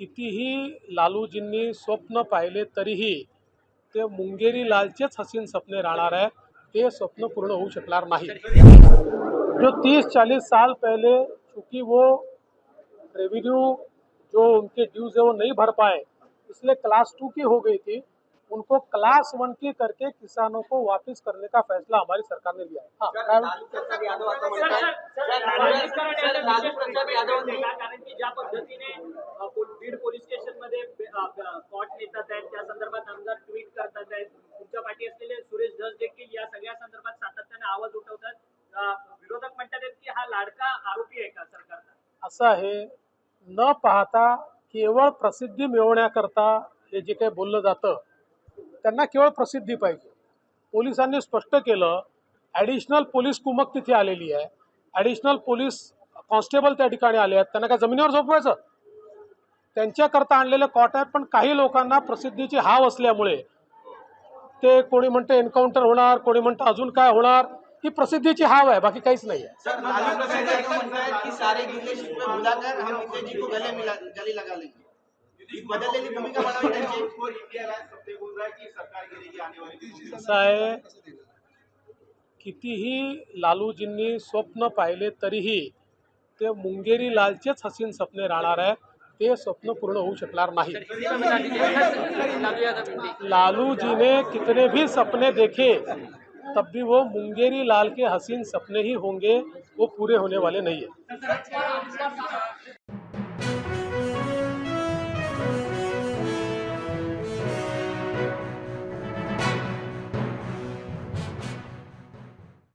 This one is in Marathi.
कितीही लालूजींनी स्वप्न पाहिले तरीही ते मुंगेरी लालचेच हसीन सपने राहणार आहे. ते स्वप्न पूर्ण होऊ शकणार नाही. जो तीस चालीस साल पहले चूँकि वो रेवेन्यू जो उनके ड्यूज है वो नहीं भर पाए इसलिए क्लास टू की हो गई थी उनको क्लास वन की करके किसानों को वापस करने का फैसला हमारी सरकार ने लिया हाँ, काय लालू प्रसाद यादव सर, कॉट नेतात आहेत. त्या संदर्भात आमदार ट्विट करतात आहेत. तुमच्या पाठी असलेले सुरेश धस देखील या सगळ्या संदर्भात सातत्याने आवाज उठवतात विरोधक म्हणतात की हा लाडका आरोपी आहे का सरकारचा? असं आहे. न पाहता केवळ प्रसिद्धी मिळवण्याकरता हे जे काही बोललं जातं त्यांना केवळ प्रसिद्धी पाहिजे. पोलिसांनी स्पष्ट केलं ॲडिशनल पोलीस कुमक तिथे आलेली आहे. ॲडिशनल पोलीस कॉन्स्टेबल त्या ठिकाणी आले आहेत. त्यांना काय जमिनीवर झोपवायचं? त्यांच्याकरता आणलेले कॉट आहेत पण काही लोकांना प्रसिद्धीची हाव असल्यामुळे. ते कोणी म्हणतं एन्काउंटर होणार कोणी म्हणतं अजून काय होणार ही प्रसिद्धीची हाव आहे बाकी काहीच नाही आहे. कितीही लालूजींनी स्वप्न पाहिले तरीही ते मुंगेरी लालचेच हसीन सपने राहणार आहे ते स्वप्न पूर्ण होऊ शकणार नाही. लालू जी ने कितने भी सपने देखे तब भी वो मुंगेरी लाल के हसीन सपने ही होंगे वो पूरे होने वाले नहीं है।